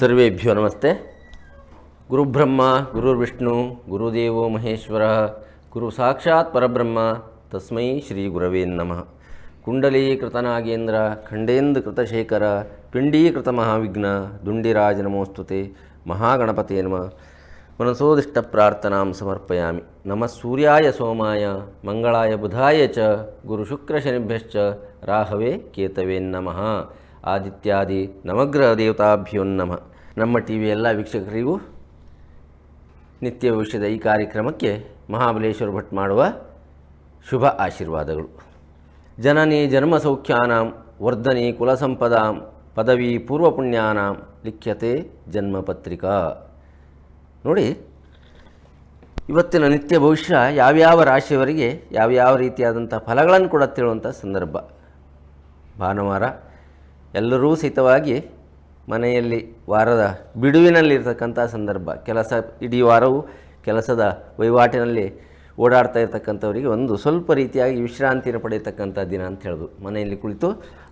ಸರ್ವೇಭ್ಯೋ ನಮಸ್ತೆ. ಗುರುಬ್ರಹ್ಮ, ಗುರುರ್ವಿಷ್ಣು, ಗುರುದೇವೋ ಮಹೇಶ್ವರ, ಗುರು ಸಾಕ್ಷಾತ್ ಪರಬ್ರಹ್ಮ, ತಸ್ಮೈ ಶ್ರೀ ಗುರವೇ ನಮಃ. ಕುಂಡಲೀಕೃತನಾಗೇಂದ್ರ ಖಂಡೇಂದ್ರ ಕೃತಶೇಖರ ಪಿಂಡೀಕೃತ ಮಹಾವಿಘ್ನ ದುಂಡಿರಾಜ ನಮೋಸ್ತುತೆ, ಮಹಾಗಣಪತೇ ನಮಃ. ಮನಸೋದಿಷ್ಟ ಪ್ರಾರ್ಥನಾಂ ಸಮರ್ಪಯಾಮಿ. ನಮಃ ಸೂರ್ಯಾಯ ಸೋಮಾಯ, ಮಂಗಳಾಯ ಬುಧಾಯ ಚ, ಗುರು ಶುಕ್ರ ಶನಿಭ್ಯಶ್ಚ, ರಾಹವೇ ಕೇತವೇ ನಮಃ. ಆದಿತ್ಯಾದಿ ನವಗ್ರಹ ದೇವತಾಭ್ಯೋ ನಮಃ. ನಮ್ಮ ಟಿ ವಿ ಎಲ್ಲ ವೀಕ್ಷಕರಿಗೂ ನಿತ್ಯ ಭವಿಷ್ಯದ ಈ ಕಾರ್ಯಕ್ರಮಕ್ಕೆ ಮಹಾಬಲೇಶ್ವರ ಭಟ್ ಮಾಡುವ ಶುಭ ಆಶೀರ್ವಾದಗಳು. ಜನನಿ ಜನ್ಮ ಸೌಖ್ಯಾನಾಂ, ವರ್ಧನಿ ಕುಲಸಂಪದಾಂ ಪದವಿ ಪೂರ್ವಪುಣ್ಯಾನಾಂ ಲಿಖ್ಯತೆ ಜನ್ಮಪತ್ರಿಕಾ ನೋಡಿ, ಇವತ್ತಿನ ನಿತ್ಯ ಭವಿಷ್ಯ ಯಾವ್ಯಾವ ರಾಶಿಯವರಿಗೆ ಯಾವ್ಯಾವ ರೀತಿಯಾದಂಥ ಫಲಗಳನ್ನು ಕೊಡುತ್ತಿರುವಂಥ ಸಂದರ್ಭ. ಭಾನುವಾರ ಎಲ್ಲರೂ ಸಹಿತವಾಗಿ ಮನೆಯಲ್ಲಿ ವಾರದ ಬಿಡುವಿನಲ್ಲಿರ್ತಕ್ಕಂಥ ಸಂದರ್ಭ. ಕೆಲಸ ಇಡೀ ವಾರವು ಕೆಲಸದ ವಹಿವಾಟಿನಲ್ಲಿ ಓಡಾಡ್ತಾ ಇರ್ತಕ್ಕಂಥವರಿಗೆ ಒಂದು ಸ್ವಲ್ಪ ರೀತಿಯಾಗಿ ವಿಶ್ರಾಂತಿಯನ್ನು ಪಡೆಯತಕ್ಕಂಥ ದಿನ ಅಂತ ಹೇಳೋದು. ಮನೆಯಲ್ಲಿ ಕುಳಿತು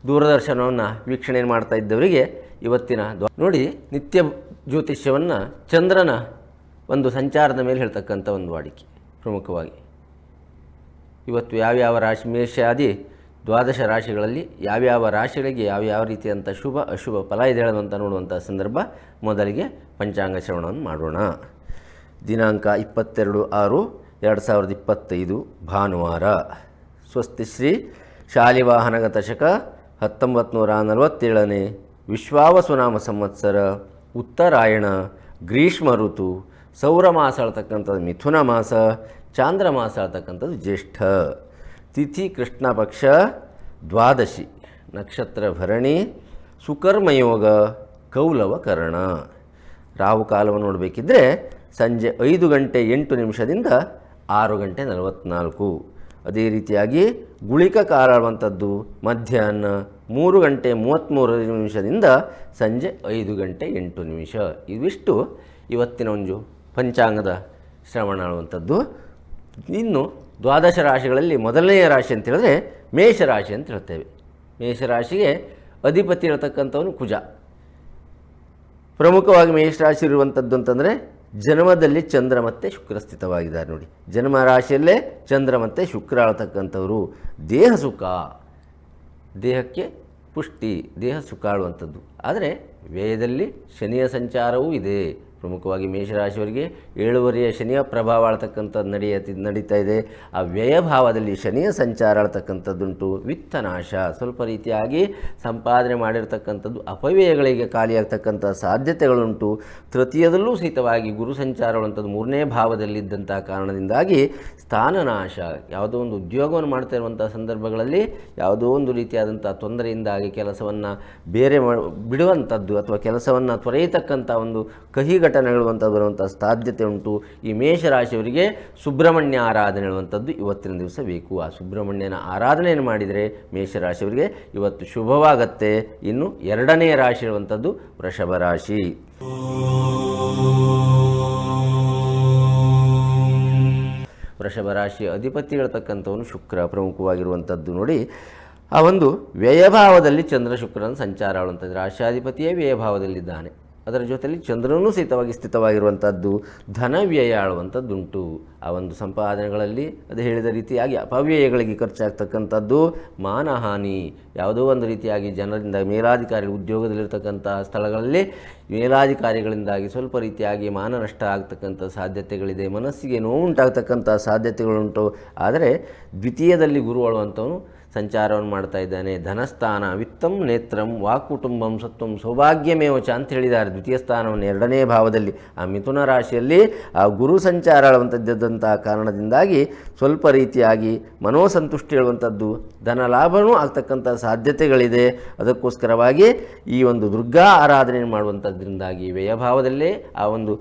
ದೂರದರ್ಶನವನ್ನು ವೀಕ್ಷಣೆ ಮಾಡ್ತಾ ಇದ್ದವರಿಗೆ ಇವತ್ತಿನ ನೋಡಿ, ನಿತ್ಯ ಜ್ಯೋತಿಷ್ಯವನ್ನು ಚಂದ್ರನ ಒಂದು ಸಂಚಾರದ ಮೇಲೆ ಹೇಳ್ತಕ್ಕಂಥ ಒಂದು ವಾಡಿಕೆ, ಪ್ರಮುಖವಾಗಿ. ಇವತ್ತು ಯಾವ್ಯಾವ ರಾಶಿ ಮೇಷಾದಿ, ದ್ವಾದಶ ರಾಶಿಗಳಲ್ಲಿ ಯಾವ್ಯಾವ ರಾಶಿಗಳಿಗೆ ಯಾವ್ಯಾವ ರೀತಿಯಂಥ ಶುಭ, ಅಶುಭ ಫಲ ಇದೆ ಹೇಳುವಂಥ ನೋಡುವಂಥ ಸಂದರ್ಭ ಮೊದಲಿಗೆ ಪಂಚಾಂಗ ಶ್ರವಣವನ್ನು ಮಾಡೋಣ. ದಿನಾಂಕ ಇಪ್ಪತ್ತೆರಡು ಆರು ಎರಡು ಸಾವಿರದ ಇಪ್ಪತ್ತೈದು ಭಾನುವಾರ. ಸ್ವಸ್ತಿ ಶ್ರೀ ಶಾಲಿವಾಹನಗ ದಶಕ ಹತ್ತೊಂಬತ್ತು ನೂರ ನಲವತ್ತೇಳನೇ ವಿಶ್ವಾವಸುನಾಮ ಸಂವತ್ಸರ, ಉತ್ತರಾಯಣ, ಗ್ರೀಷ್ಮ ಋತು ಸೌರ ಮಾಸ ಹೇಳ್ತಕ್ಕಂಥದ್ದು ಮಿಥುನ ಮಾಸ, ಚಾಂದ್ರ ಮಾಸ ಹೇಳ್ತಕ್ಕಂಥದ್ದು ಜ್ಯೇಷ್ಠ. ತಿಥಿ ಕೃಷ್ಣ ಪಕ್ಷ ದ್ವಾದಶಿ, ನಕ್ಷತ್ರ ಭರಣಿ ಸುಕರ್ಮಯೋಗ ಕೌಲವ ಕರ್ಣ. ರಾಹು ಕಾಲವನ್ನು ನೋಡಬೇಕಿದ್ರೆ ಸಂಜೆ ಐದು ಗಂಟೆ ಎಂಟು ನಿಮಿಷದಿಂದ ಆರು ಗಂಟೆ ನಲವತ್ತ್ನಾಲ್ಕು ಅದೇ ರೀತಿಯಾಗಿ ಗುಳಿಕ ಕಾಲವಂಥದ್ದು ಮಧ್ಯಾಹ್ನ ಮೂರು ಗಂಟೆ ಮೂವತ್ತ್ಮೂರು ನಿಮಿಷದಿಂದ ಸಂಜೆ ಐದು ಗಂಟೆ ಎಂಟು ನಿಮಿಷ. ಇವಿಷ್ಟು ಇವತ್ತಿನ ಒಂದು ಪಂಚಾಂಗದ ಶ್ರವಣ ಅನ್ನುವಂಥದ್ದು. ಇನ್ನು ದ್ವಾದಶ ರಾಶಿಗಳಲ್ಲಿ ಮೊದಲನೆಯ ರಾಶಿ ಅಂತ ಹೇಳಿದ್ರೆ ಮೇಷರಾಶಿ ಅಂತ ಹೇಳ್ತೇವೆ ಮೇಷರಾಶಿಗೆ ಅಧಿಪತಿ ಇರತಕ್ಕಂಥವನು ಕುಜ. ಪ್ರಮುಖವಾಗಿ ಮೇಷರಾಶಿ ಇರುವಂಥದ್ದು ಅಂತಂದರೆ ಜನ್ಮದಲ್ಲಿ ಚಂದ್ರ ಮತ್ತು ಶುಕ್ರ ಸ್ಥಿತವಾಗಿದ್ದಾರೆ ನೋಡಿ. ಜನ್ಮ ರಾಶಿಯಲ್ಲೇ ಚಂದ್ರ ಮತ್ತು ಶುಕ್ರ ಆಳ್ತಕ್ಕಂಥವರು ದೇಹ ಸುಖ. ದೇಹಕ್ಕೆ ಪುಷ್ಟಿ, ದೇಹ ಸುಖ ಆಳುವಂಥದ್ದು. ಆದರೆ ವ್ಯಯದಲ್ಲಿ ಶನಿಯ ಸಂಚಾರವೂ ಇದೆ. ಪ್ರಮುಖವಾಗಿ ಮೇಷರಾಶಿಯವರಿಗೆ ಏಳುವರೆಯ ಶನಿಯ ಪ್ರಭಾವ ಆಳ್ತಕ್ಕಂಥದ್ದು ನಡೆಯತಿ, ನಡೀತಾ ಇದೆ. ಆ ವ್ಯಯಭಾವದಲ್ಲಿ ಶನಿಯ ಸಂಚಾರ ಆಳ್ತಕ್ಕಂಥದ್ದುಂಟು. ವಿತ್ತನಾಶ ಸ್ವಲ್ಪ ರೀತಿಯಾಗಿ ಸಂಪಾದನೆ ಮಾಡಿರ್ತಕ್ಕಂಥದ್ದು ಅಪವ್ಯಯಗಳಿಗೆ ಖಾಲಿಯಾಗ್ತಕ್ಕಂಥ ಸಾಧ್ಯತೆಗಳುಂಟು. ತೃತೀಯದಲ್ಲೂ ಸಹಿತವಾಗಿ ಗುರು ಸಂಚಾರಗಳಂಥದ್ದು ಮೂರನೇ ಭಾವದಲ್ಲಿದ್ದಂಥ ಕಾರಣದಿಂದಾಗಿ ಸ್ಥಾನನಾಶ ಯಾವುದೋ ಒಂದು ಉದ್ಯೋಗವನ್ನು ಮಾಡ್ತಾ ಇರುವಂಥ ಸಂದರ್ಭಗಳಲ್ಲಿ ಯಾವುದೋ ಒಂದು ರೀತಿಯಾದಂಥ ತೊಂದರೆಯಿಂದಾಗಿ ಕೆಲಸವನ್ನು ಬೇರೆ ಬಿಡುವಂಥದ್ದು ಅಥವಾ ಕೆಲಸವನ್ನು ತೊರೆಯತಕ್ಕಂಥ ಒಂದು ಕಹಿ ಘಟನೆಗಳು ಅಂತ ಬರುವಂಥ ಸಾಧ್ಯತೆ ಉಂಟು. ಈ ಮೇಷರಾಶಿಯವರಿಗೆ ಸುಬ್ರಹ್ಮಣ್ಯ ಆರಾಧನೆ ಹೇಳುವಂಥದ್ದು ಇವತ್ತಿನ ದಿವಸ ಬೇಕು. ಆ ಸುಬ್ರಹ್ಮಣ್ಯನ ಆರಾಧನೆಯನ್ನು ಮಾಡಿದರೆ ಮೇಷರಾಶಿಯವರಿಗೆ ಇವತ್ತು ಶುಭವಾಗತ್ತೆ. ಇನ್ನು ಎರಡನೇ ರಾಶಿ ಇರುವಂಥದ್ದು ವೃಷಭ ರಾಶಿ. ವೃಷಭ ರಾಶಿಯ ಅಧಿಪತಿ ಹೇಳ್ತಕ್ಕಂಥವನು ಶುಕ್ರ ಪ್ರಮುಖವಾಗಿರುವಂಥದ್ದು ನೋಡಿ. ಆ ಒಂದು ವ್ಯಯಭಾವದಲ್ಲಿ ಚಂದ್ರ ಶುಕ್ರನ ಸಂಚಾರ ಆಳುವಂಥದ್ದು. ರಾಶಾಧಿಪತಿಯೇ ವ್ಯಯಭಾವದಲ್ಲಿದ್ದಾನೆ. ಅದರ ಜೊತೆಯಲ್ಲಿ ಚಂದ್ರನೂ ಸಹಿತವಾಗಿ ಸ್ಥಿತವಾಗಿರುವಂಥದ್ದು, ಧನ ವ್ಯಯ ಆಳುವಂಥದ್ದುಂಟು ಆ ಒಂದು ಸಂಪಾದನೆಗಳಲ್ಲಿ ಅದು ಹೇಳಿದ ರೀತಿಯಾಗಿ ಅಪವ್ಯಯಗಳಿಗೆ ಖರ್ಚಾಗ್ತಕ್ಕಂಥದ್ದು ಮಾನಹಾನಿ. ಯಾವುದೋ ಒಂದು ರೀತಿಯಾಗಿ ಜನರಿಂದ ಮೇಲಾಧಿಕಾರಿ ಉದ್ಯೋಗದಲ್ಲಿರ್ತಕ್ಕಂಥ ಸ್ಥಳಗಳಲ್ಲಿ ಮೇಲಾಧಿಕಾರಿಗಳಿಂದಾಗಿ ಸ್ವಲ್ಪ ರೀತಿಯಾಗಿ ಮಾನನಷ್ಟ ಆಗ್ತಕ್ಕಂಥ ಸಾಧ್ಯತೆಗಳಿದೆ, ಮನಸ್ಸಿಗೆ ನೋವುಂಟಾಗ್ತಕ್ಕಂಥ ಸಾಧ್ಯತೆಗಳುಂಟು. ಆದರೆ ದ್ವಿತೀಯದಲ್ಲಿ ಗುರು ಆಳುವಂಥವನು ಸಂಚಾರವನ್ನು ಮಾಡ್ತಾ ಇದ್ದಾನೆ. ಧನಸ್ಥಾನ, ವಿತ್ತಂ ನೇತ್ರಂ ವಾಕುಟುಂಬಂ ಸತ್ವಂ ಸೌಭಾಗ್ಯಮೇವಚ ಅಂತ ಹೇಳಿದ್ದಾರೆ. ದ್ವಿತೀಯ ಸ್ಥಾನವನ್ನು ಎರಡನೇ ಭಾವದಲ್ಲಿ ಆ ಮಿಥುನ ರಾಶಿಯಲ್ಲಿ ಆ ಗುರು ಸಂಚಾರ ಹೇಳುವಂಥದ್ದಂಥ ಕಾರಣದಿಂದಾಗಿ ಸ್ವಲ್ಪ ರೀತಿಯಾಗಿ ಮನೋಸಂತುಷ್ಟಿ ಹೇಳುವಂಥದ್ದು ಧನ ಲಾಭವೂ ಆಗ್ತಕ್ಕಂಥ ಸಾಧ್ಯತೆಗಳಿದೆ. ಅದಕ್ಕೋಸ್ಕರವಾಗಿ ಈ ಒಂದು ದುರ್ಗಾ ಆರಾಧನೆ ಮಾಡುವಂಥದ್ರಿಂದಾಗಿ ವ್ಯಯಭಾವದಲ್ಲೇ ಆ ಒಂದು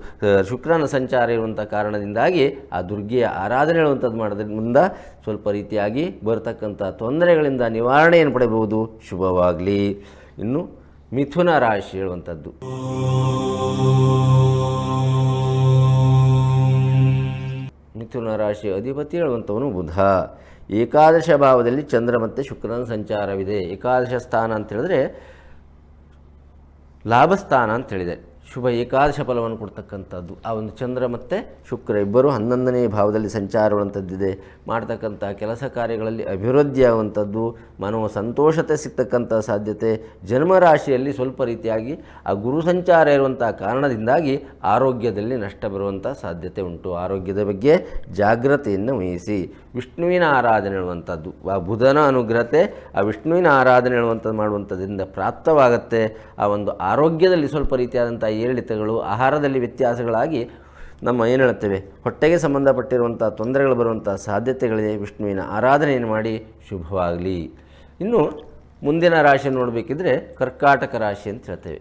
ಶುಕ್ರನ ಸಂಚಾರ ಇರುವಂಥ ಕಾರಣದಿಂದಾಗಿ ಆ ದುರ್ಗೆಯ ಆರಾಧನೆ ಹೇಳುವಂಥದ್ದು ಮಾಡೋದ್ರಿಂದ ಸ್ವಲ್ಪ ರೀತಿಯಾಗಿ ಬರ್ತಕ್ಕಂಥ ತೊಂದರೆಗಳಿಂದ ನಿವಾರಣೆಯನ್ನು ಪಡೆಯಬಹುದು. ಶುಭವಾಗಲಿ. ಇನ್ನು ಮಿಥುನ ರಾಶಿ ಹೇಳುವಂಥದ್ದು. ಮಿಥುನ ರಾಶಿ ಅಧಿಪತಿ ಹೇಳುವಂಥವನು ಬುಧ. ಏಕಾದಶ ಭಾವದಲ್ಲಿ ಚಂದ್ರ ಮತ್ತು ಶುಕ್ರನ ಸಂಚಾರವಿದೆ. ಏಕಾದಶ ಸ್ಥಾನ ಅಂತ ಹೇಳಿದ್ರೆ ಲಾಭಸ್ಥಾನ ಅಂತ ಹೇಳಿದೆ. ಶುಭ ಏಕಾದಶ ಫಲವನ್ನು ಕೊಡ್ತಕ್ಕಂಥದ್ದು. ಆ ಒಂದು ಚಂದ್ರ ಮತ್ತು ಶುಕ್ರ ಇಬ್ಬರು ಹನ್ನೊಂದನೇ ಭಾವದಲ್ಲಿ ಸಂಚಾರವಂಥದ್ದಿದೆ ಮಾಡ್ತಕ್ಕಂಥ ಕೆಲಸ ಕಾರ್ಯಗಳಲ್ಲಿ ಅಭಿವೃದ್ಧಿ ಆಗುವಂಥದ್ದು ಮನೋ ಸಂತೋಷತೆ ಸಿಗ್ತಕ್ಕಂಥ ಸಾಧ್ಯತೆ. ಜನ್ಮರಾಶಿಯಲ್ಲಿ ಸ್ವಲ್ಪ ರೀತಿಯಾಗಿ ಆ ಗುರು ಸಂಚಾರ ಇರುವಂಥ ಕಾರಣದಿಂದಾಗಿ ಆರೋಗ್ಯದಲ್ಲಿ ನಷ್ಟ ಬರುವಂಥ ಸಾಧ್ಯತೆ ಉಂಟು. ಆರೋಗ್ಯದ ಬಗ್ಗೆ ಜಾಗ್ರತೆಯನ್ನು ವಹಿಸಿ. ವಿಷ್ಣುವಿನ ಆರಾಧನೆ ಹೇಳುವಂಥದ್ದು. ಆ ಬುಧನ ಅನುಗ್ರಹತೆ ಆ ವಿಷ್ಣುವಿನ ಆರಾಧನೆ ಹೇಳುವಂಥದ್ದು ಮಾಡುವಂಥದ್ದರಿಂದ ಪ್ರಾಪ್ತವಾಗುತ್ತೆ. ಆ ಒಂದು ಆರೋಗ್ಯದಲ್ಲಿ ಸ್ವಲ್ಪ ರೀತಿಯಾದಂಥ ಏರಿಳಿತಗಳು, ಆಹಾರದಲ್ಲಿ ವ್ಯತ್ಯಾಸಗಳಾಗಿ ನಮ್ಮ ಏನು ಹೇಳ್ತೇವೆ ಹೊಟ್ಟೆಗೆ ಸಂಬಂಧಪಟ್ಟಿರುವಂಥ ತೊಂದರೆಗಳು ಬರುವಂಥ ಸಾಧ್ಯತೆಗಳಿದೆ. ವಿಷ್ಣುವಿನ ಆರಾಧನೆಯನ್ನು ಮಾಡಿ ಶುಭವಾಗಲಿ. ಇನ್ನು ಮುಂದಿನ ರಾಶಿ ನೋಡಬೇಕಿದ್ರೆ ಕರ್ಕಾಟಕ ರಾಶಿ ಅಂತ ಹೇಳ್ತೇವೆ.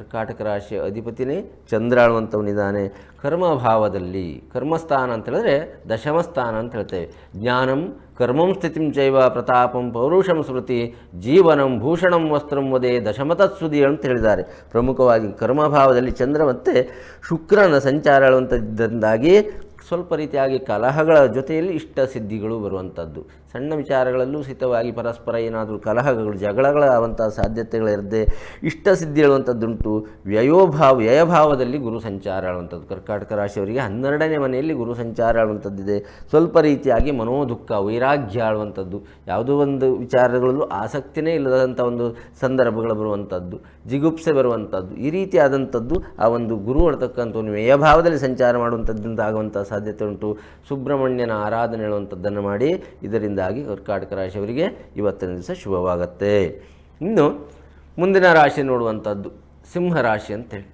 ಕರ್ಕಾಟಕ ರಾಶಿಯ ಅಧಿಪತಿನೇ ಚಂದ್ರ ಆಳುವಂಥವನಿದ್ದಾನೆ ಕರ್ಮಭಾವದಲ್ಲಿ ಕರ್ಮಸ್ಥಾನ ಅಂತ ಹೇಳಿದ್ರೆ ದಶಮಸ್ಥಾನ ಅಂತ ಹೇಳ್ತೇವೆ. ಜ್ಞಾನಂ ಕರ್ಮಂ ಸ್ಥಿತಿಂ ಜೈವ ಪ್ರತಾಪಂ ಪೌರುಷಂ ಸ್ಮೃತಿ ಜೀವನಂ ಭೂಷಣಂ ವಸ್ತ್ರಂ ವದೇ ದಶಮತತ್ಸುದಿ ಅಂತ ಹೇಳಿದ್ದಾರೆ. ಪ್ರಮುಖವಾಗಿ ಕರ್ಮಭಾವದಲ್ಲಿ ಚಂದ್ರ ಮತ್ತು ಶುಕ್ರನ ಸಂಚಾರ ಹೇಳುವಂಥದ್ದರಿಂದಾಗಿ ಸ್ವಲ್ಪ ರೀತಿಯಾಗಿ ಕಲಹಗಳ ಜೊತೆಯಲ್ಲಿ ಇಷ್ಟ ಸಿದ್ಧಿಗಳು ಬರುವಂಥದ್ದು. ಸಣ್ಣ ವಿಚಾರಗಳಲ್ಲೂ ಸಿತವಾಗಿ ಪರಸ್ಪರ ಏನಾದರೂ ಕಲಹಗಳು ಜಗಳಗಳಾಗುವಂಥ ಸಾಧ್ಯತೆಗಳಿರದೆ ಇಷ್ಟ ಸಿದ್ಧಿ ಹೇಳುವಂಥದ್ದುಂಟು ವ್ಯಯೋಭಾವ, ವ್ಯಯಭಾವದಲ್ಲಿ ಗುರು ಸಂಚಾರ ಹೇಳುವಂಥದ್ದು ಕರ್ಕಾಟಕ ರಾಶಿಯವರಿಗೆ ಹನ್ನೆರಡನೇ ಮನೆಯಲ್ಲಿ ಗುರು ಸಂಚಾರ ಹೇಳುವಂಥದ್ದಿದೆ ಸ್ವಲ್ಪ ರೀತಿಯಾಗಿ ಮನೋದುಃಖ, ವೈರಾಗ್ಯ ಆಳುವಂಥದ್ದು. ಯಾವುದೋ ಒಂದು ವಿಚಾರಗಳಲ್ಲೂ ಆಸಕ್ತಿನೇ ಇಲ್ಲದಂಥ ಒಂದು ಸಂದರ್ಭಗಳು ಬರುವಂಥದ್ದು. ಜಿಗುಪ್ಸೆ ಬರುವಂಥದ್ದು. ಈ ರೀತಿಯಾದಂಥದ್ದು ಆ ಒಂದು ಗುರು ಅಂತಕ್ಕಂಥ ಒಂದು ವ್ಯಯಭಾವದಲ್ಲಿ ಸಂಚಾರ ಮಾಡುವಂಥದ್ದಿಂದ ಆಗುವಂಥ ಸಾಧ್ಯತೆ ಉಂಟು. ಸುಬ್ರಹ್ಮಣ್ಯನ ಆರಾಧನೆ ಹೇಳುವಂಥದ್ದನ್ನು ಮಾಡಿ ಇದರಿಂದಾಗಿ ಕರ್ಕಾಟಕ ರಾಶಿಯವರಿಗೆ ಇವತ್ತಿನ ದಿವಸ ಶುಭವಾಗತ್ತೆ. ಇನ್ನು ಮುಂದಿನ ರಾಶಿ ನೋಡುವಂಥದ್ದು ಸಿಂಹ ರಾಶಿ ಅಂತೇಳಿ.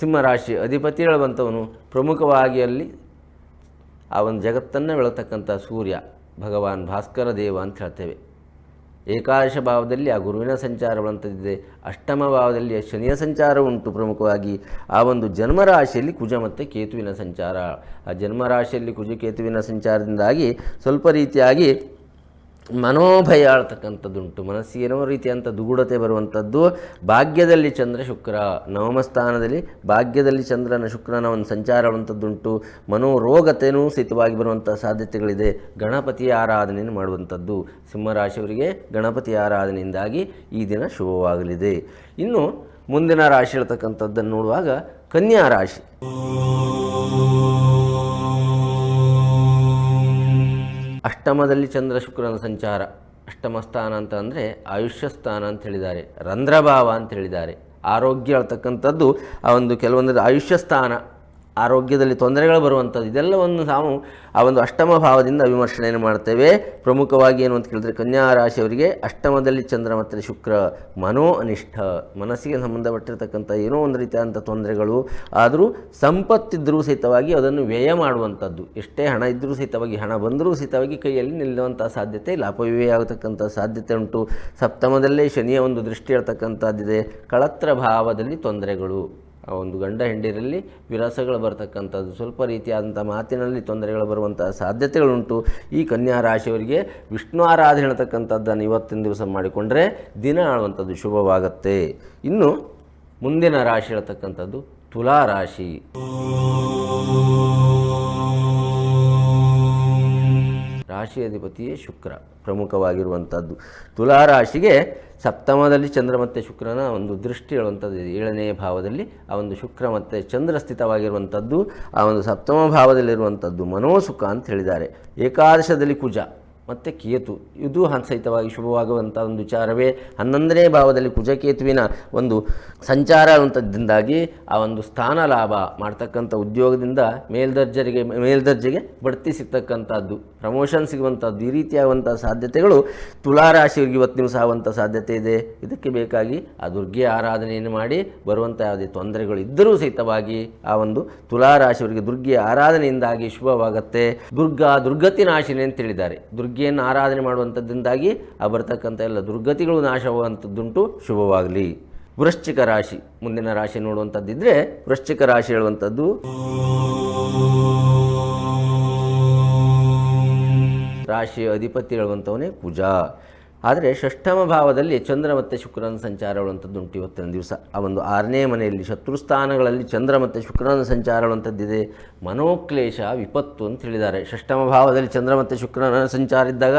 ಸಿಂಹರಾಶಿ ಅಧಿಪತಿ ಹೇಳುವಂಥವನು ಪ್ರಮುಖವಾಗಿ ಅಲ್ಲಿ ಆ ಒಂದು ಜಗತ್ತನ್ನು ಬೆಳತಕ್ಕಂಥ ಸೂರ್ಯ, ಭಗವಾನ್ ಭಾಸ್ಕರ ದೇವ ಅಂತ ಹೇಳ್ತೇವೆ. ಏಕಾದಶ ಭಾವದಲ್ಲಿ ಆ ಗುರುವಿನ ಸಂಚಾರವಂಥದ್ದಿದೆ ಅಷ್ಟಮ ಭಾವದಲ್ಲಿ ಶನಿಯ ಸಂಚಾರ ಉಂಟು ಪ್ರಮುಖವಾಗಿ. ಆ ಒಂದು ಜನ್ಮರಾಶಿಯಲ್ಲಿ ಕುಜ ಮತ್ತು ಕೇತುವಿನ ಸಂಚಾರ. ಆ ಜನ್ಮರಾಶಿಯಲ್ಲಿ ಕುಜ ಕೇತುವಿನ ಸಂಚಾರದಿಂದಾಗಿ ಸ್ವಲ್ಪ ರೀತಿಯಾಗಿ ಮನೋಭಯ ಆಳ್ತಕ್ಕಂಥದ್ದುಂಟು ಮನಸ್ಸಿಗೆ ಏನೋ ರೀತಿಯಂಥ ದುಗುಡತೆ ಬರುವಂಥದ್ದು, ಭಾಗ್ಯದಲ್ಲಿ ಚಂದ್ರ ಶುಕ್ರ ನವಮ ಸ್ಥಾನದಲ್ಲಿ ಭಾಗ್ಯದಲ್ಲಿ ಚಂದ್ರನ ಶುಕ್ರನ ಒಂದು ಸಂಚಾರ ಆಡುವಂಥದ್ದುಂಟು ಮನೋರೋಗತೆಯೂ ಸಹಿತವಾಗಿ ಬರುವಂಥ ಸಾಧ್ಯತೆಗಳಿದೆ. ಗಣಪತಿಯ ಆರಾಧನೆಯನ್ನು ಮಾಡುವಂಥದ್ದು. ಸಿಂಹರಾಶಿಯವರಿಗೆ ಗಣಪತಿ ಆರಾಧನೆಯಿಂದಾಗಿ ಈ ದಿನ ಶುಭವಾಗಲಿದೆ. ಇನ್ನು ಮುಂದಿನ ರಾಶಿ ಹೇಳ್ತಕ್ಕಂಥದ್ದನ್ನು ನೋಡುವಾಗ ಕನ್ಯಾ ರಾಶಿ. ಅಷ್ಟಮದಲ್ಲಿ ಚಂದ್ರ ಶುಕ್ರನ ಸಂಚಾರ. ಅಷ್ಟಮ ಸ್ಥಾನ ಅಂತ ಅಂದರೆ ಆಯುಷ್ಯ ಸ್ಥಾನ ಅಂತ ಹೇಳಿದ್ದಾರೆ. ರಂಧ್ರಭಾವ ಅಂತ ಹೇಳಿದ್ದಾರೆ. ಆರೋಗ್ಯ ಹೇಳ್ತಕ್ಕಂಥದ್ದು ಆ ಒಂದು ಕೆಲವೊಂದು ಆಯುಷ್ಯ ಸ್ಥಾನ ಆರೋಗ್ಯದಲ್ಲಿ ತೊಂದರೆಗಳು ಬರುವಂಥದ್ದು, ಇದೆಲ್ಲವನ್ನು ನಾವು ಆ ಒಂದು ಅಷ್ಟಮ ಭಾವದಿಂದ ವಿಮರ್ಶನೆಯನ್ನು ಮಾಡ್ತೇವೆ. ಪ್ರಮುಖವಾಗಿ ಏನು ಅಂತ ಕೇಳಿದ್ರೆ ಕನ್ಯಾ ರಾಶಿಯವರಿಗೆ ಅಷ್ಟಮದಲ್ಲಿ ಚಂದ್ರ ಮತ್ತು ಶುಕ್ರ ಮನೋ ಅನಿಷ್ಠ ಮನಸ್ಸಿಗೆ ಸಂಬಂಧಪಟ್ಟಿರತಕ್ಕಂಥ ಏನೋ ಒಂದು ರೀತಿಯಾದಂಥ ತೊಂದರೆಗಳು ಆದರೂ ಸಂಪತ್ತಿದ್ದರೂ ಸಹಿತವಾಗಿ ಅದನ್ನು ವ್ಯಯ ಮಾಡುವಂಥದ್ದು. ಎಷ್ಟೇ ಹಣ ಇದ್ದರೂ ಸಹಿತವಾಗಿ, ಹಣ ಬಂದರೂ ಸಹಿತವಾಗಿ ಕೈಯಲ್ಲಿ ನಿಲ್ಲುವಂಥ ಸಾಧ್ಯತೆ ಲಾಭವ್ಯಯ ಆಗತಕ್ಕಂಥ ಸಾಧ್ಯತೆ ಉಂಟು. ಸಪ್ತಮದಲ್ಲೇ ಶನಿಯ ಒಂದು ದೃಷ್ಟಿ ಹೇಳ್ತಕ್ಕಂಥದ್ದಿದೆ ಕಳತ್ರ ಭಾವದಲ್ಲಿ ತೊಂದರೆಗಳು. ಆ ಒಂದು ಗಂಡ ಹೆಂಡಿರಲ್ಲಿ ವಿರಾಸಗಳು ಬರ್ತಕ್ಕಂಥದ್ದು. ಸ್ವಲ್ಪ ರೀತಿಯಾದಂಥ ಮಾತಿನಲ್ಲಿ ತೊಂದರೆಗಳು ಬರುವಂಥ ಸಾಧ್ಯತೆಗಳುಂಟು. ಈ ಕನ್ಯಾ ರಾಶಿಯವರಿಗೆ ವಿಷ್ಣು ಆರಾಧನೆ ಹೇಳ್ತಕ್ಕಂಥದ್ದನ್ನು ಇವತ್ತಿನ ದಿವಸ ಮಾಡಿಕೊಂಡ್ರೆ ದಿನ ಆಳುವಂಥದ್ದು ಶುಭವಾಗತ್ತೆ. ಇನ್ನು ಮುಂದಿನ ರಾಶಿ ಹೇಳ್ತಕ್ಕಂಥದ್ದು ತುಲಾ ರಾಶಿ. ರಾಶಿ ಅಧಿಪತಿಯೇ ಶುಕ್ರ. ಪ್ರಮುಖವಾಗಿರುವಂಥದ್ದು. ತುಲಾ ರಾಶಿಗೆ ಸಪ್ತಮದಲ್ಲಿ ಚಂದ್ರ ಮತ್ತು ಶುಕ್ರನ ಒಂದು ದೃಷ್ಟಿ ಹೇಳುವಂಥದ್ದು ಏಳನೇ ಭಾವದಲ್ಲಿ ಆ ಒಂದು ಶುಕ್ರ ಮತ್ತು ಚಂದ್ರ ಸ್ಥಿತವಾಗಿರುವಂಥದ್ದು, ಆ ಒಂದು ಸಪ್ತಮ ಭಾವದಲ್ಲಿರುವಂಥದ್ದು ಮನೋಸುಖ ಅಂತ ಹೇಳಿದ್ದಾರೆ. ಏಕಾದಶದಲ್ಲಿ ಕುಜ. ಮತ್ತು ಕೇತು. ಇದು ಹಂಸಹಿತವಾಗಿ ಸಹಿತವಾಗಿ ಶುಭವಾಗುವಂಥ ಒಂದು ವಿಚಾರವೇ. ಹನ್ನೊಂದನೇ ಭಾವದಲ್ಲಿ ಕುಜಕೇತುವಿನ ಒಂದು ಸಂಚಾರ ಅಂಥದ್ದಿಂದಾಗಿ ಆ ಒಂದು ಸ್ಥಾನ ಲಾಭ ಮಾಡ್ತಕ್ಕಂಥ ಉದ್ಯೋಗದಿಂದ ಮೇಲ್ದರ್ಜೆಗೆ ಮೇಲ್ದರ್ಜೆಗೆ ಬಡ್ತಿ ಸಿಗ್ತಕ್ಕಂಥದ್ದು ಪ್ರಮೋಷನ್ ಸಿಗುವಂಥದ್ದು ಈ ರೀತಿಯಾಗುವಂಥ ಸಾಧ್ಯತೆಗಳು ತುಲಾರಾಶಿಯವರಿಗೆ ಇವತ್ತು ದಿವಸ ಆಗುವಂಥ ಸಾಧ್ಯತೆ ಇದೆ. ಇದಕ್ಕೆ ಬೇಕಾಗಿ ಆ ದುರ್ಗೆ ಆರಾಧನೆಯನ್ನು ಮಾಡಿ ಬರುವಂಥ ಯಾವುದೇ ತೊಂದರೆಗಳು ಇದ್ದರೂ ಸಹಿತವಾಗಿ ಆ ಒಂದು ತುಲಾರಾಶಿಯವರಿಗೆ ದುರ್ಗೆ ಆರಾಧನೆಯಿಂದಾಗಿ ಶುಭವಾಗುತ್ತೆ. ದುರ್ಗಾ ದುರ್ಗತಿ ನಾಶಿನಿ ಅಂತ ಹೇಳಿದ್ದಾರೆ. ದುರ್ಗೆಯನ್ನು ಆರಾಧನೆ ಮಾಡುವಂಥದ್ದಿಂದಾಗಿ ಆ ಬರ್ತಕ್ಕಂಥ ಎಲ್ಲ ದುರ್ಗತಿಗಳು ನಾಶವಾಗುವಂಥದ್ದುಂಟು ಶುಭವಾಗಲಿ. ವೃಶ್ಚಿಕ ರಾಶಿ, ಮುಂದಿನ ರಾಶಿ ನೋಡುವಂಥದ್ದಿದ್ರೆ ವೃಶ್ಚಿಕ ರಾಶಿ ಹೇಳುವಂಥದ್ದು. ರಾಶಿಯ ಅಧಿಪತಿ ಹೇಳುವಂಥವನೇ ಕುಜ ಆದರೆ ಷಷ್ಠಮ ಭಾವದಲ್ಲಿ ಚಂದ್ರ ಮತ್ತು ಶುಕ್ರನ ಸಂಚಾರವುಳ್ಳಂಥದ್ದುಂಟು ಇವತ್ತಿನ ದಿವಸ. ಆ ಒಂದು ಆರನೇ ಮನೆಯಲ್ಲಿ ಶತ್ರು ಸ್ಥಾನಗಳಲ್ಲಿ ಚಂದ್ರ ಮತ್ತು ಶುಕ್ರನ ಸಂಚಾರವುಳ್ಳಂಥದ್ದಿದೆ ಮನೋಕ್ಲೇಶ ವಿಪತ್ತು ಅಂತ ಹೇಳಿದ್ದಾರೆ. ಷಷ್ಠಮ ಭಾವದಲ್ಲಿ ಚಂದ್ರ ಮತ್ತು ಶುಕ್ರನ ಸಂಚಾರ ಇದ್ದಾಗ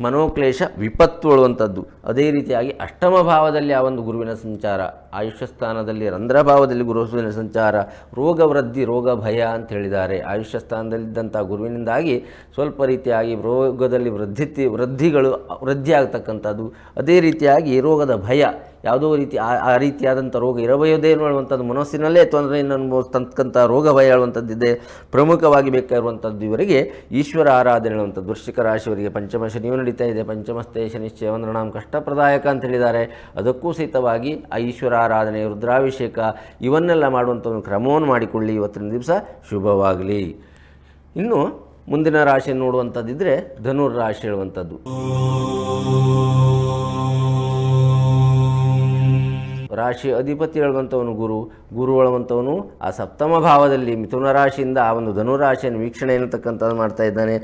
ಮನೋಕ್ಲೇಶ ವಿಪತ್ತು ಒಳ್ಳುವಂಥದ್ದು ಅದೇ ರೀತಿಯಾಗಿ ಅಷ್ಟಮ ಭಾವದಲ್ಲಿ ಆ ಒಂದು ಗುರುವಿನ ಸಂಚಾರ ಆಯುಷ್ಯ ಸ್ಥಾನದಲ್ಲಿ ರಂಧ್ರಭಾವದಲ್ಲಿ ಗುರುವಿನ ಸಂಚಾರ ರೋಗ ವೃದ್ಧಿ ರೋಗ ಭಯ ಅಂತ ಹೇಳಿದ್ದಾರೆ. ಆಯುಷ್ಯ ಸ್ಥಾನದಲ್ಲಿದ್ದಂಥ ಗುರುವಿನಿಂದಾಗಿ ಸ್ವಲ್ಪ ರೀತಿಯಾಗಿ ರೋಗದಲ್ಲಿ ವೃದ್ಧಿ ವೃದ್ಧಿಗಳು ವೃದ್ಧಿ ಆಗ್ತಕ್ಕಂಥದ್ದು ಅದೇ ರೀತಿಯಾಗಿ ರೋಗದ ಭಯ ಯಾವುದೋ ರೀತಿ ಆ ಆ ರೀತಿಯಾದಂಥ ರೋಗ ಇರಬಯೋದೇ ಹೇಳುವಂಥದ್ದು ಮನಸ್ಸಿನಲ್ಲೇ ತೊಂದರೆಯನ್ನು ಅನುಭವಿಸ್ತಕ್ಕಂಥ ರೋಗ ಭಯ ಹೇಳುವಂಥದ್ದಿದೆ ಪ್ರಮುಖವಾಗಿ ಬೇಕಾಗಿರುವಂಥದ್ದು ಇವರಿಗೆ ಈಶ್ವರ ಆರಾಧನೆ ಹೇಳುವಂಥದ್ದು ವೃಶ್ಚಿಕ ರಾಶಿಯವರಿಗೆ ಪಂಚಮ ಶನಿಯು ನಡೀತಾ ಇದೆ. ಪಂಚಮಸ್ಥೆ ಶನಿಶ್ಚಯ ನಾಮ ಕಷ್ಟಪ್ರದಾಯಕ ಅಂತ ಹೇಳಿದ್ದಾರೆ. ಅದಕ್ಕೂ ಸಹಿತವಾಗಿ ಆ ಈಶ್ವರ ಆರಾಧನೆ, ರುದ್ರಾಭಿಷೇಕ ಇವನ್ನೆಲ್ಲ ಮಾಡುವಂಥ ಒಂದು ಕ್ರಮವನ್ನು ಮಾಡಿಕೊಳ್ಳಿ. ಇವತ್ತಿನ ದಿವಸ ಶುಭವಾಗಲಿ. ಇನ್ನು ಮುಂದಿನ ರಾಶಿ ನೋಡುವಂಥದ್ದಿದ್ರೆ ಧನುರ್ ರಾಶಿ ಹೇಳುವಂಥದ್ದು. ರಾಶಿ ಅಧಿಪತಿ ಹೇಳುವಂಥವನು ಗುರು ಗುರು ಹೇಳುವಂಥವನು ಆ ಸಪ್ತಮ ಭಾವದಲ್ಲಿ ಮಿಥುನ ರಾಶಿಯಿಂದ ಆ ಒಂದು ಧನುರಾಶಿಯನ್ನು ವೀಕ್ಷಣೆ ಎನ್ನತಕ್ಕಂಥದ್ದು ಮಾಡ್ತಾ ಇದ್ದಾನೆ.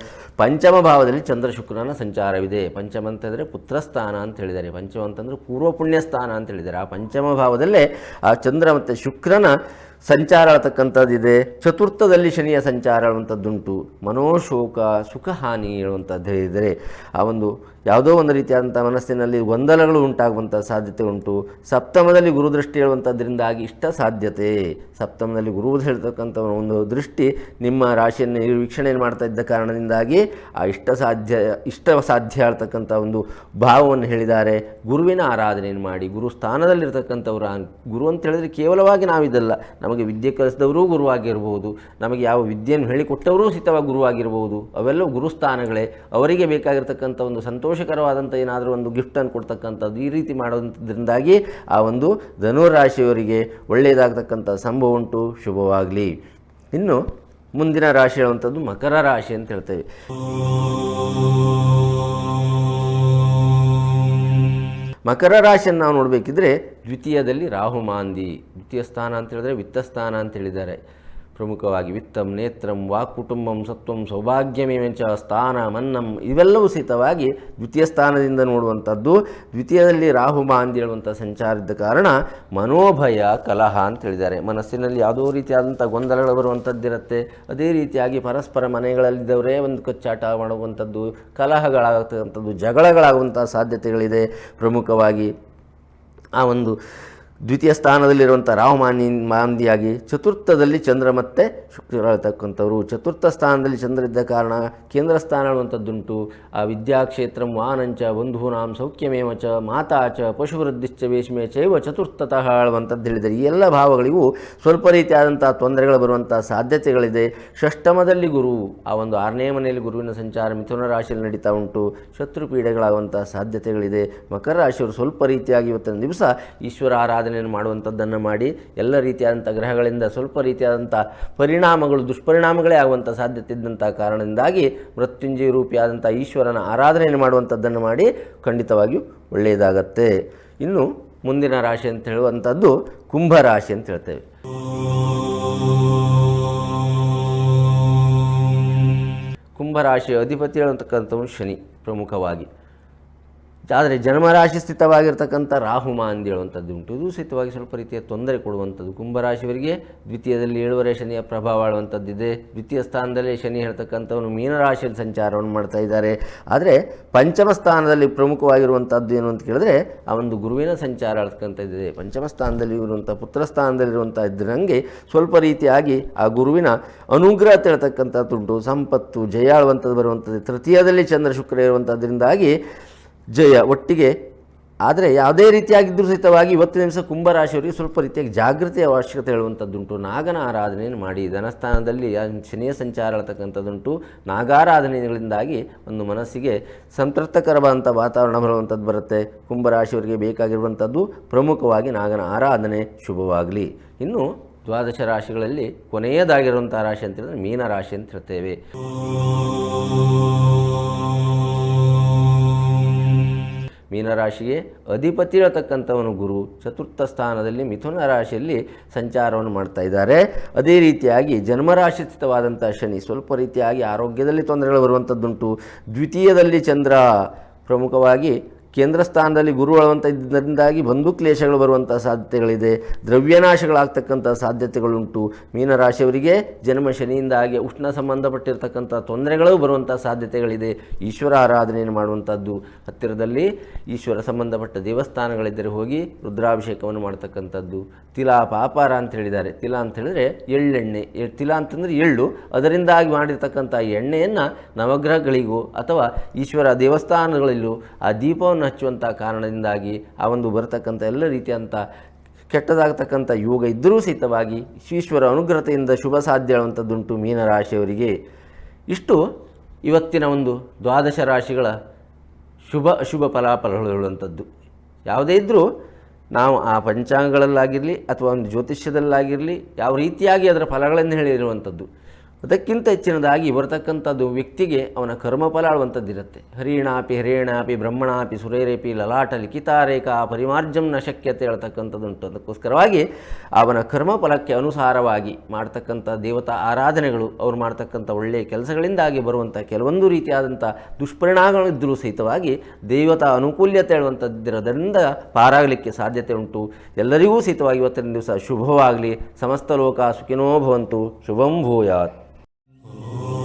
ಪಂಚಮ ಭಾವದಲ್ಲಿ ಚಂದ್ರ ಶುಕ್ರನ ಸಂಚಾರವಿದೆ. ಪಂಚಮ ಅಂತಂದರೆ ಪುತ್ರಸ್ಥಾನ ಅಂತ ಹೇಳಿದ್ದಾರೆ. ಪಂಚಮ ಅಂತಂದರೆ ಪೂರ್ವ ಪುಣ್ಯ ಸ್ಥಾನ ಅಂತ ಹೇಳಿದ್ದಾರೆ. ಆ ಪಂಚಮ ಭಾವದಲ್ಲೇ ಆ ಚಂದ್ರ ಮತ್ತು ಶುಕ್ರನ ಸಂಚಾರ ಹೇಳ್ತಕ್ಕಂಥದ್ದಿದೆ ಚತುರ್ಥದಲ್ಲಿ ಶನಿಯ ಸಂಚಾರ ಹೇಳುವಂಥದ್ದುಂಟು ಮನೋಶೋಕ, ಸುಖಹಾನಿ ಹೇಳುವಂಥದ್ದು ಹೇಳಿದರೆ ಆ ಒಂದು ಯಾವುದೋ ಒಂದು ರೀತಿಯಾದಂಥ ಮನಸ್ಸಿನಲ್ಲಿ ಗೊಂದಲಗಳು ಉಂಟಾಗುವಂಥ ಸಾಧ್ಯತೆ ಉಂಟು. ಸಪ್ತಮದಲ್ಲಿ ಗುರುದೃಷ್ಟಿ ಹೇಳುವಂಥದ್ದರಿಂದಾಗಿ ಇಷ್ಟ ಸಾಧ್ಯತೆ. ಸಪ್ತಮದಲ್ಲಿ ಗುರು ಹೇಳ್ತಕ್ಕಂಥ ಒಂದು ದೃಷ್ಟಿ ನಿಮ್ಮ ರಾಶಿಯನ್ನು ವೀಕ್ಷಣೆ ಮಾಡ್ತಾ ಇದ್ದ ಕಾರಣದಿಂದಾಗಿ ಆ ಇಷ್ಟ ಸಾಧ್ಯ ಇಷ್ಟ ಸಾಧ್ಯ ಹೇಳ್ತಕ್ಕಂಥ ಒಂದು ಭಾವವನ್ನು ಹೇಳಿದ್ದಾರೆ. ಗುರುವಿನ ಆರಾಧನೆಯನ್ನು ಮಾಡಿ, ಗುರು ಸ್ಥಾನದಲ್ಲಿರ್ತಕ್ಕಂಥವ್ರು, ಗುರು ಅಂತ ಹೇಳಿದ್ರೆ ಕೇವಲವಾಗಿ ನಾವಿದಲ್ಲ. ನಮಗೆ ವಿದ್ಯೆ ಕಲಿಸಿದವರೂ ಗುರುವಾಗಿರ್ಬೋದು, ನಮಗೆ ಯಾವ ವಿದ್ಯೆಯನ್ನು ಹೇಳಿಕೊಟ್ಟವರೂ ಸಹಿತವಾಗಿ ಗುರುವಾಗಿರ್ಬೋದು, ಅವೆಲ್ಲವೂ ಗುರುಸ್ಥಾನಗಳೇ. ಅವರಿಗೆ ಬೇಕಾಗಿರ್ತಕ್ಕಂಥ ಒಂದು ಸಂತೋಷಕರವಾದಂಥ ಏನಾದರೂ ಒಂದು ಗಿಫ್ಟನ್ನು ಕೊಡ್ತಕ್ಕಂಥದ್ದು ಈ ರೀತಿ ಮಾಡೋದ್ರಿಂದಾಗಿ ಆ ಒಂದು ಧನುರಾಶಿಯವರಿಗೆ ಒಳ್ಳೆಯದಾಗತಕ್ಕಂಥ ಸಂಭವ ಉಂಟು. ಶುಭವಾಗಲಿ. ಇನ್ನು ಮುಂದಿನ ರಾಶಿ ಹೇಳುವಂಥದ್ದು ಮಕರ ರಾಶಿ ಅಂತ ಹೇಳ್ತೇವೆ. ಮಕರ ರಾಶಿಯನ್ನು ನಾವು ನೋಡಬೇಕಿದ್ರೆ ದ್ವಿತೀಯದಲ್ಲಿ ರಾಹು ರಾಹುಮಾಂದಿ ದ್ವಿತೀಯ ಸ್ಥಾನ ಅಂತ ಹೇಳಿದ್ರೆ ವಿತ್ತಸ್ಥಾನ ಅಂತ ಹೇಳಿದ್ದಾರೆ. ಪ್ರಮುಖವಾಗಿ ವಿತ್ತಂ, ನೇತ್ರಂ ವಾಕ್ ಕುಟುಂಬಂ ಸತ್ವಂ, ಸೌಭಾಗ್ಯಮೇವಂಚ ಸ್ಥಾನ ಮನ್ನಂ ಇವೆಲ್ಲವೂ ಸಹಿತವಾಗಿ ದ್ವಿತೀಯ ಸ್ಥಾನದಿಂದ ನೋಡುವಂಥದ್ದು. ದ್ವಿತೀಯದಲ್ಲಿ ರಾಹು ಅಂತ ಹೇಳುವಂಥ ಸಂಚಾರ ಇದ್ದ ಕಾರಣ ಮನೋಭಯ, ಕಲಹ ಅಂತ ಹೇಳಿದ್ದಾರೆ. ಮನಸ್ಸಿನಲ್ಲಿ ಯಾವುದೋ ರೀತಿಯಾದಂಥ ಗೊಂದಲಗಳು ಬರುವಂಥದ್ದಿರುತ್ತೆ ಅದೇ ರೀತಿಯಾಗಿ ಪರಸ್ಪರ ಮನೆಗಳಲ್ಲಿದ್ದವರೇ ಒಂದು ಕಚ್ಚಾಟ ಮಾಡುವಂಥದ್ದು, ಕಲಹಗಳಾಗತಕ್ಕಂಥದ್ದು, ಜಗಳಗಳಾಗುವಂಥ ಸಾಧ್ಯತೆಗಳಿದೆ. ಪ್ರಮುಖವಾಗಿ ಆ ಒಂದು ದ್ವಿತೀಯ ಸ್ಥಾನದಲ್ಲಿರುವಂಥ ರಾಹುಮಾನಿ ಮಾಂದಿಯಾಗಿ ಚತುರ್ಥದಲ್ಲಿ ಚಂದ್ರ ಮತ್ತು ಶುಕ್ರ ಹೇಳ್ತಕ್ಕಂಥವ್ರು ಚತುರ್ಥ ಸ್ಥಾನದಲ್ಲಿ ಚಂದ್ರ ಇದ್ದ ಕಾರಣ ಕೇಂದ್ರ ಸ್ಥಾನ ಹೇಳುವಂಥದ್ದುಂಟು ಆ ವಿದ್ಯಾಕ್ಷೇತ್ರ ವಾನಂಚ ಬಂಧೂನಾಂ ಸೌಖ್ಯಮೇವ ಚ ಮಾತಾ ಚ ಪಶುವೃದ್ಧಿಶ್ಚ ವೇಷ್ಮೆ ಚೈವ ಚತುರ್ಥತಃ ಹೇಳುವಂಥದ್ದು ಹೇಳಿದರೆ ಈ ಎಲ್ಲ ಭಾವಗಳಿಗೂ ಸ್ವಲ್ಪ ರೀತಿಯಾದಂಥ ತೊಂದರೆಗಳು ಬರುವಂಥ ಸಾಧ್ಯತೆಗಳಿದೆ. ಷಷ್ಟಮದಲ್ಲಿ ಗುರು, ಆ ಒಂದು ಆರನೇ ಮನೆಯಲ್ಲಿ ಗುರುವಿನ ಸಂಚಾರ ಮಿಥುನ ರಾಶಿಯಲ್ಲಿ ನಡೀತಾ ಉಂಟು. ಶತ್ರು ಪೀಡೆಗಳಾಗುವಂಥ ಸಾಧ್ಯತೆಗಳಿದೆ. ಮಕರ ರಾಶಿಯವರು ಸ್ವಲ್ಪ ರೀತಿಯಾಗಿ ಇವತ್ತಿನ ದಿವಸ ಈಶ್ವರ ಆರಾಧನೆಯನ್ನು ಮಾಡುವಂಥದ್ದನ್ನು ಮಾಡಿ ಎಲ್ಲ ರೀತಿಯಾದಂಥ ಗ್ರಹಗಳಿಂದ ಸ್ವಲ್ಪ ರೀತಿಯಾದಂಥ ಪರಿಣಾಮಗಳು, ದುಷ್ಪರಿಣಾಮಗಳೇ ಆಗುವಂಥ ಸಾಧ್ಯತೆ ಇದ್ದಂಥ ಕಾರಣದಿಂದಾಗಿ ಮೃತ್ಯುಂಜಯ ರೂಪಿಯಾದಂಥ ಈಶ್ವರನ ಆರಾಧನೆಯನ್ನು ಮಾಡುವಂಥದ್ದನ್ನು ಮಾಡಿ ಖಂಡಿತವಾಗಿಯೂ ಒಳ್ಳೆಯದಾಗತ್ತೆ. ಇನ್ನು ಮುಂದಿನ ರಾಶಿ ಅಂತ ಹೇಳುವಂಥದ್ದು ಕುಂಭರಾಶಿ ಅಂತ ಹೇಳ್ತೇವೆ. ಕುಂಭರಾಶಿಯ ಅಧಿಪತಿ ಹೇಳತಕ್ಕಂಥವನು ಶನಿ ಪ್ರಮುಖವಾಗಿ. ಆದರೆ ಜನ್ಮರಾಶಿ ಸ್ಥಿತವಾಗಿರ್ತಕ್ಕಂಥ ರಾಹುಮ ಅಂತ ಹೇಳುವಂಥದ್ದು ಉಂಟು. ಇದು ಸಹಿತವಾಗಿ ಸ್ವಲ್ಪ ರೀತಿಯ ತೊಂದರೆ ಕೊಡುವಂಥದ್ದು. ಕುಂಭರಾಶಿಯವರಿಗೆ ದ್ವಿತೀಯದಲ್ಲಿ ಏಳುವರೆ ಶನಿಯ ಪ್ರಭಾವ ಆಳುವಂಥದ್ದಿದೆ. ದ್ವಿತೀಯ ಸ್ಥಾನದಲ್ಲಿ ಶನಿ ಹೇಳ್ತಕ್ಕಂಥವನು ಮೀನರಾಶಿಯಲ್ಲಿ ಸಂಚಾರವನ್ನು ಮಾಡ್ತಾ ಇದ್ದಾರೆ. ಆದರೆ ಪಂಚಮ ಸ್ಥಾನದಲ್ಲಿ ಪ್ರಮುಖವಾಗಿರುವಂಥದ್ದು ಏನು ಅಂತ ಕೇಳಿದ್ರೆ ಆ ಒಂದು ಗುರುವಿನ ಸಂಚಾರ ಇದೆ ಪಂಚಮ ಸ್ಥಾನದಲ್ಲಿ ಇರುವಂಥ ಪುತ್ರ ಸ್ಥಾನದಲ್ಲಿರುವಂಥ ಇದ್ರಂಗೆ ಸ್ವಲ್ಪ ರೀತಿಯಾಗಿ ಆ ಗುರುವಿನ ಅನುಗ್ರಹ ತಿಳ್ತಕ್ಕಂಥದ್ದುಂಟು. ಸಂಪತ್ತು, ಜಯ ಆಳುವಂಥದ್ದು ಬರುವಂಥದ್ದು. ತೃತೀಯದಲ್ಲಿ ಚಂದ್ರ ಶುಕ್ರ ಇರುವಂಥದ್ರಿಂದಾಗಿ ಜಯ ಒಟ್ಟಿಗೆ. ಆದರೆ ಯಾವುದೇ ರೀತಿಯಾಗಿದ್ದರೂ ಸಹಿತವಾಗಿ ಇವತ್ತಿನ ದಿವಸ ಕುಂಭರಾಶಿಯವರಿಗೆ ಸ್ವಲ್ಪ ರೀತಿಯಾಗಿ ಜಾಗೃತಿಯ ಅವಶ್ಯಕತೆ ಹೇಳುವಂಥದ್ದುಂಟು. ನಾಗನ ಆರಾಧನೆಯನ್ನು ಮಾಡಿ, ಧನಸ್ಥಾನದಲ್ಲಿ ಶನಿಯ ಸಂಚಾರ ಹೇಳ್ತಕ್ಕಂಥದ್ದುಂಟು ನಾಗಾರಾಧನೆಗಳಿಂದಾಗಿ ಒಂದು ಮನಸ್ಸಿಗೆ ಸಂತೃಪ್ತಕರವಾದಂಥ ವಾತಾವರಣ ಬರುವಂಥದ್ದು ಬರುತ್ತೆ. ಕುಂಭರಾಶಿಯವರಿಗೆ ಬೇಕಾಗಿರುವಂಥದ್ದು ಪ್ರಮುಖವಾಗಿ ನಾಗನ ಆರಾಧನೆ ಶುಭವಾಗಲಿ. ಇನ್ನು ದ್ವಾದಶ ರಾಶಿಗಳಲ್ಲಿ ಕೊನೆಯದಾಗಿರುವಂಥ ರಾಶಿ ಅಂತ ಹೇಳಿದ್ರೆ ಮೀನ ರಾಶಿ ಅಂತ ಹೇಳ್ತೇವೆ. ಮೀನರಾಶಿಗೆ ಅಧಿಪತಿ ಇರತಕ್ಕಂಥವನು ಗುರು. ಚತುರ್ಥ ಸ್ಥಾನದಲ್ಲಿ ಮಿಥುನ ರಾಶಿಯಲ್ಲಿ ಸಂಚಾರವನ್ನು ಮಾಡ್ತಾ ಇದ್ದಾರೆ. ಅದೇ ರೀತಿಯಾಗಿ ಜನ್ಮರಾಶಿ ಸ್ಥಿತವಾದಂಥ ಶನಿ ಸ್ವಲ್ಪ ರೀತಿಯಾಗಿ ಆರೋಗ್ಯದಲ್ಲಿ ತೊಂದರೆಗಳು ಬರುವಂಥದ್ದುಂಟು. ದ್ವಿತೀಯದಲ್ಲಿ ಚಂದ್ರ ಪ್ರಮುಖವಾಗಿ ಕೇಂದ್ರ ಸ್ಥಾನದಲ್ಲಿ ಗುರು ಆಳುವಂಥ ಇದರಿಂದಾಗಿ ಬಂಧು ಕ್ಲೇಶಗಳು ಬರುವಂಥ ಸಾಧ್ಯತೆಗಳಿದೆ, ದ್ರವ್ಯನಾಶಗಳಾಗ್ತಕ್ಕಂಥ ಸಾಧ್ಯತೆಗಳುಂಟು. ಮೀನರಾಶಿಯವರಿಗೆ ಜನ್ಮ ಶನಿಯಿಂದಾಗಿ ಉಷ್ಣ ಸಂಬಂಧಪಟ್ಟಿರ್ತಕ್ಕಂಥ ತೊಂದರೆಗಳು ಬರುವಂಥ ಸಾಧ್ಯತೆಗಳಿದೆ. ಈಶ್ವರ ಆರಾಧನೆಯನ್ನು ಮಾಡುವಂಥದ್ದು. ಹತ್ತಿರದಲ್ಲಿ ಈಶ್ವರ ಸಂಬಂಧಪಟ್ಟ ದೇವಸ್ಥಾನಗಳಿದ್ದರೆ ಹೋಗಿ ರುದ್ರಾಭಿಷೇಕವನ್ನು ಮಾಡ್ತಕ್ಕಂಥದ್ದು. ತಿಲಾ ಪಾಪಾರ ಅಂತ ಹೇಳಿದ್ದಾರೆ. ತಿಲ ಅಂತ ಹೇಳಿದ್ರೆ ಎಳ್ಳೆಣ್ಣೆ ತಿಲ ಅಂತಂದರೆ ಎಳ್ಳು. ಅದರಿಂದಾಗಿ ಮಾಡಿರ್ತಕ್ಕಂಥ ಎಣ್ಣೆಯನ್ನು ನವಗ್ರಹಗಳಿಗೂ ಅಥವಾ ಈಶ್ವರ ದೇವಸ್ಥಾನಗಳಲ್ಲೂ ಆ ದೀಪವನ್ನು ಹಚ್ಚುವಂಥ ಕಾರಣದಿಂದಾಗಿ ಆ ಒಂದು ಬರತಕ್ಕಂಥ ಎಲ್ಲ ರೀತಿಯಂಥ ಕೆಟ್ಟದಾಗತಕ್ಕಂಥ ಯೋಗ ಇದ್ದರೂ ಸಹಿತವಾಗಿ ಈಶ್ವರ ಅನುಗ್ರಹತೆಯಿಂದ ಶುಭ ಸಾಧ್ಯ ಹೇಳುವಂಥದ್ದುಂಟು ಮೀನರಾಶಿಯವರಿಗೆ. ಇಷ್ಟು ಇವತ್ತಿನ ಒಂದು ದ್ವಾದಶ ರಾಶಿಗಳ ಶುಭ, ಅಶುಭ ಫಲಾಫಲಗಳು ಹೇಳುವಂಥದ್ದು. ಯಾವುದೇ ಇದ್ದರೂ ನಾವು ಆ ಪಂಚಾಂಗಗಳಲ್ಲಾಗಿರಲಿ ಅಥವಾ ಒಂದು ಜ್ಯೋತಿಷ್ಯದಲ್ಲಾಗಿರಲಿ ಯಾವ ರೀತಿಯಾಗಿ ಅದರ ಫಲಗಳನ್ನು ಹೇಳಿರುವಂಥದ್ದು. ಅದಕ್ಕಿಂತ ಹೆಚ್ಚಿನದಾಗಿ ಬರತಕ್ಕಂಥದ್ದು ವ್ಯಕ್ತಿಗೆ ಅವನ ಕರ್ಮಫಲ ಆಳುವಂಥದ್ದಿರುತ್ತೆ. ಹರಿಣಾಪಿ ಹರೇಣಾಪಿ ಬ್ರಹ್ಮಣಾಪಿ ಸುರೇರೇಪಿ ಲಲಾಟ ಲಿಖಿತಾರೇಖಾ ಪರಿಮಾರ್ಜಂ ನ ಶಕ್ಯತೆ ಹೇಳ್ತಕ್ಕಂಥದ್ದುಂಟು. ಅದಕ್ಕೋಸ್ಕರವಾಗಿ ಅವನ ಕರ್ಮಫಲಕ್ಕೆ ಅನುಸಾರವಾಗಿ ಮಾಡ್ತಕ್ಕಂಥ ದೇವತಾ ಆರಾಧನೆಗಳು, ಅವ್ರು ಮಾಡ್ತಕ್ಕಂಥ ಒಳ್ಳೆಯ ಕೆಲಸಗಳಿಂದಾಗಿ ಬರುವಂಥ ಕೆಲವೊಂದು ರೀತಿಯಾದಂಥ ದುಷ್ಪರಿಣಾಮಗಳಿದ್ದರೂ ಸಹಿತವಾಗಿ ದೇವತಾ ಅನುಕೂಲ್ಯತೆ ಹೇಳುವಂಥದ್ದಿರೋದರಿಂದ ಪಾರಾಗಲಿಕ್ಕೆ ಸಾಧ್ಯತೆ ಉಂಟು. ಎಲ್ಲರಿಗೂ ಸಹಿತವಾಗಿ ಇವತ್ತಿನ ದಿವಸ ಶುಭವಾಗಲಿ. ಸಮಸ್ತ ಲೋಕ ಸುಖಿನೋ ಭವಂತು. ಶುಭಂ ಭೂಯಾತ್. Oh.